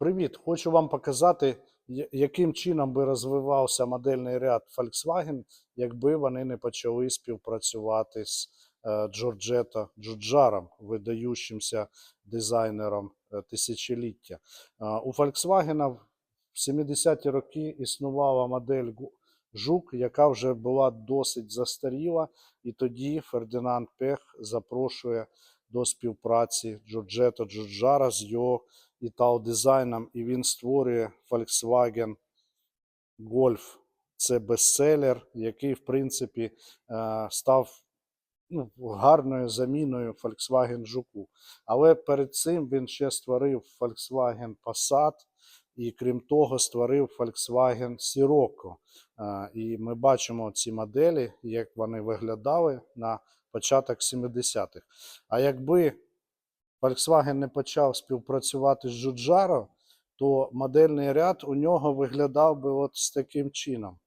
Привіт! Хочу вам показати, яким чином би розвивався модельний ряд Volkswagen, якби вони не почали співпрацювати з Джорджето Джуджаром, видаючимся дизайнером е, тисячоліття. Е, У Volkswagen в 70-ті роки існувала модель Жук, яка вже була досить застаріла, і тоді Фердинанд Пех запрошує до співпраці Джорджето Джуджара з його Італ дизайном, і він створює Volkswagen Golf. Це бестселер, який, в принципі, е, став ну, гарною заміною Volkswagen Жуку. Але перед цим він ще створив Volkswagen Passat і, крім того, створив Volkswagen Sirocco. Е, І ми бачимо ці моделі, як вони виглядали на початок 70-х. А якби Volkswagen не почав співпрацювати з Giugiaro, то модельний ряд у нього виглядав би от з таким чином.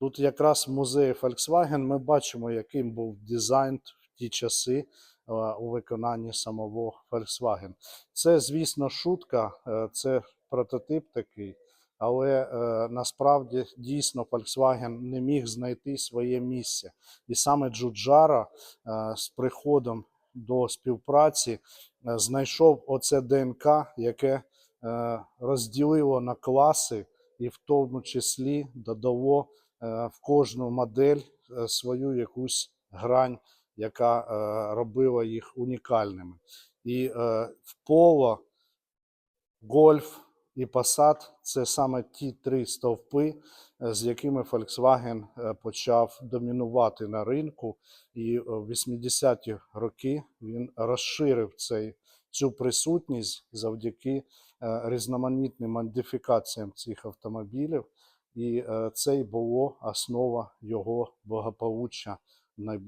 Тут якраз в музеї Volkswagen ми бачимо, яким був дизайн в ті часи у виконанні самого Volkswagen. Це, звісно, шутка, е, це прототип такий, але е, насправді дійсно Volkswagen не міг знайти своє місце. І саме Giugiaro е, з приходом до співпраці е, знайшов оце ДНК, яке е, розділило на класи, і в тому числі додало е, в кожну модель свою якусь грань, яка робила їх унікальними. І в поло, гольф і Passat – це саме ті три стовпи, е, з якими Volkswagen е, почав домінувати на ринку. І е, в 80-ті роки він розширив цей, цю присутність завдяки різноманітним модифікаціям цих автомобілів. І це й було основа його благополуччя в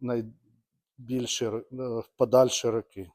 найбільші е, в подальші роки.